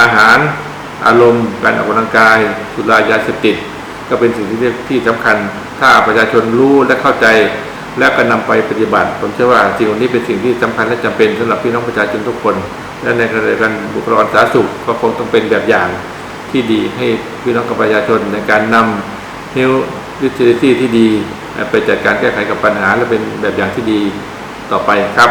อาหารอารมณ์การออกกำลังกายสุรายาเสพติดก็เป็นสิ่งที่ที่สำคัญ ถ้าประชาชนรู้และเข้าใจ และก็นำไปปฏิบัติ ผมเชื่อว่าสิ่งเหล่านี้เป็นสิ่งที่สำคัญและจำเป็นสำหรับพี่น้องประชาชนทุกคน และในขณะเดียวกันบุคลากรสาธารณสุขก็คงต้องเป็นแบบอย่างที่ดีให้พี่น้องประชาชนในการนำ Health Literacy ที่ดี ไปจัดการแก้ไขกับปัญหาและเป็นแบบอย่างที่ดีต่อไปครับ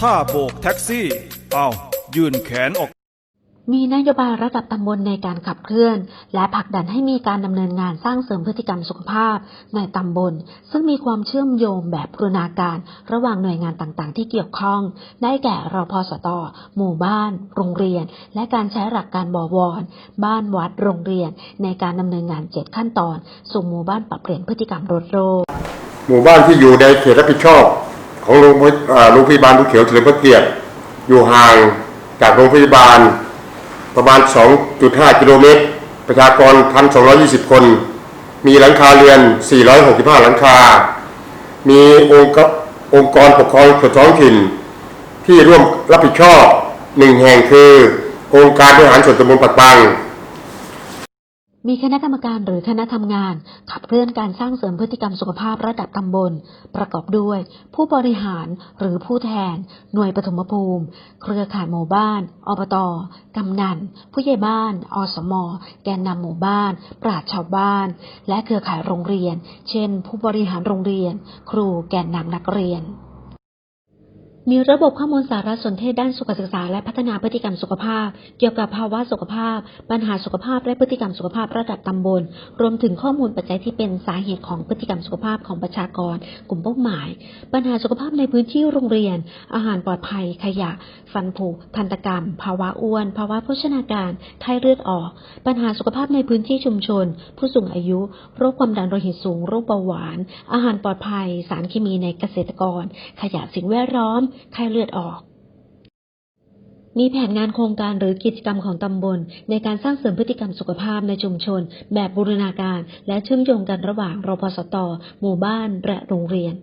ท่าโบกแท็กซี่ เอายื่นแขนออก มีนโยบายระดับตำบลในการขับเคลื่อน และผลักดันให้มีการดำเนินงานสร้างเสริมพฤติกรรมสุขภาพ ในตำบล ซึ่งมีความเชื่อมโยงแบบบูรณาการ ระหว่างหน่วยงานต่างๆ ที่เกี่ยวข้อง ได้แก่รพสต หมู่บ้าน โรงเรียน และการใช้หลักการบวร บ้านวัดโรงเรียน ในการดำเนินงาน7ขั้นตอน สู่หมู่บ้านปรับเปลี่ยนพฤติกรรมลดโรคหมู่บ้านที่อยู่ในเขตรับผิดชอบ ของโรงพยาโรงพยาบาลลูเขียวเฉลิมพระเกียรติอยู่ห่างจากโรงพยาบาลประมาณ 2.5 กิโลเมตร ประชากร 1,220 คน มีหลังคาเรือน 465 หลังคา มีองค์กองค์กรปกครองส่วนท้องถิ่น ที่ร่วมรับผิดชอบหนึ่งแห่งคือ องค์การบริหารส่วนตำบลปักปัง มีคณะกรรมการหรือคณะทำงาน ขับเคลื่อนการสร้างเสริมพฤติกรรมสุขภาพระดับตำบล ประกอบด้วย ผู้บริหารหรือผู้แทน หน่วยปฐมภูมิ เครือข่ายหมู่บ้าน อบตกำนัน ผู้ใหญ่บ้าน อสม แกนนำหมู่บ้าน ปราชชาวบ้าน และเครือข่ายโรงเรียน เช่น ผู้บริหารโรงเรียน ครูแกนนำนักเรียน มีระบบข้อมูลสารสนเทศด้านสุขศึกษาและพัฒนาพฤติกรรมสุขภาพ เกี่ยวกับภาวะสุขภาพ ปัญหาสุขภาพและพฤติกรรมสุขภาพระดับตำบล รวมถึงข้อมูลปัจจัยที่เป็นสาเหตุของพฤติกรรมสุขภาพของประชากร กลุ่มเป้าหมาย ปัญหาสุขภาพในพื้นที่โรงเรียน อาหารปลอดภัย ขยะ ฟันผุทันตกรรม ภาวะอ้วน ภาวะโภชนาการไข้เลือดออก ปัญหาสุขภาพในพื้นที่ชุมชน ผู้สูงอายุ โรคความดันโลหิตสูง โรคเบาหวาน อาหารปลอดภัย สารเคมีในเกษตรกร ขยะสิ่งแวดล้อมไข้เลือดออก มีแผนงานโครงการหรือกิจกรรมของตำบล ในการสร้างเสริมพฤติกรรมสุขภาพในชุมชน แบบบูรณาการ และเชื่อมโยงกันระหว่างรพสต หมู่บ้าน และโรงเรียน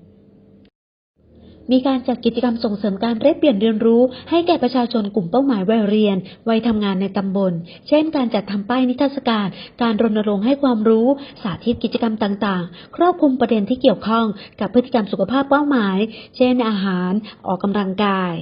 มีการจัดกิจกรรมส่งเสริมการแลกเปลี่ยนเรียนรู้ ให้แก่ประชาชนกลุ่มเป้าหมายวัยเรียน วัยทำงานในตำบล เช่น การจัดทำป้ายนิทรรศการ การรณรงค์ให้ความรู้ สาธิตกิจกรรมต่างๆ ครอบคลุมประเด็นที่เกี่ยวข้องกับพฤติกรรมสุขภาพเป้าหมาย เช่น อาหาร ออกกำลังกาย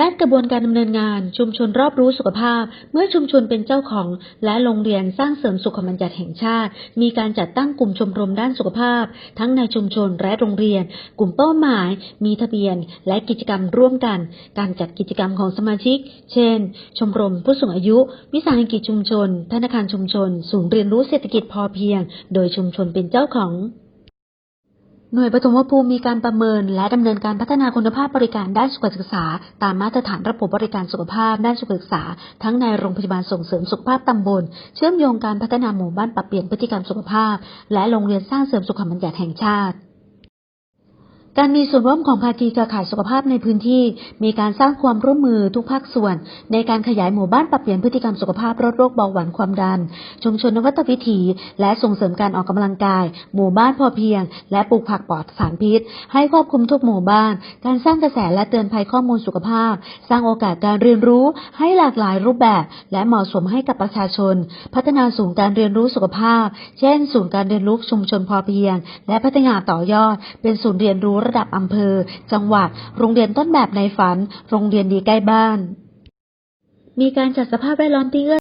ด้านกระบวนการดำเนินงานชุมชนรอบรู้สุขภาพ เมื่อชุมชนเป็นเจ้าของ และโรงเรียนสร้างเสริมสุขบัญญัติแห่งชาติ มีการจัดตั้งกลุ่มชมรมด้านสุขภาพ ทั้งในชุมชนและโรงเรียน กลุ่มเป้าหมาย มีทะเบียน และกิจกรรมร่วมกัน การจัดกิจกรรมของสมาชิก เช่น ชมรมผู้สูงอายุ วิสาหกิจชุมชน ธนาคารชุมชน ศูนย์เรียนรู้เศรษฐกิจพอเพียง โดยชุมชนเป็นเจ้าของ หน่วยปฐมภูมิมีการประเมิน และดำเนินการพัฒนาคุณภาพบริการด้านสุขศึกษา ตามมาตรฐานระบบบริการสุขภาพด้านสุขศึกษา ทั้งในโรงพยาบาลส่งเสริมสุขภาพตำบล เชื่อมโยงการพัฒนาหมู่บ้านปรับเปลี่ยนพฤติกรรมสุขภาพ และโรงเรียนสร้างเสริมสุขบัญญัติแห่งชาติ การมีส่วนร่วมของภาคีเครือข่ายสุขภาพในพื้นที่ มีการสร้างความร่วมมือทุกภาคส่วน ในการขยายหมู่บ้านปรับเปลี่ยนพฤติกรรมสุขภาพลดโรคเบาหวานความดัน ชุมชนนวัตวิถี และส่งเสริมการออกกำลังกาย หมู่บ้านพอเพียง และปลูกผักปลอดสารพิษ ให้ครอบคลุมทุกหมู่บ้าน การสร้างกระแสและเตือนภัยข้อมูลสุขภาพ สร้างโอกาสการเรียนรู้ให้หลากหลายรูปแบบ และเหมาะสมให้กับประชาชน พัฒนาศูนย์การเรียนรู้สุขภาพ เช่น ศูนย์การเรียนรู้ชุมชนพอเพียง และพัฒนาต่อยอด เป็นศูนย์เรียนรู้ระดับอำเภอ จังหวัด โรงเรียนต้นแบบในฝัน โรงเรียนดีใกล้บ้าน มีการจัดสภาพแวดล้อมที่เอื้อ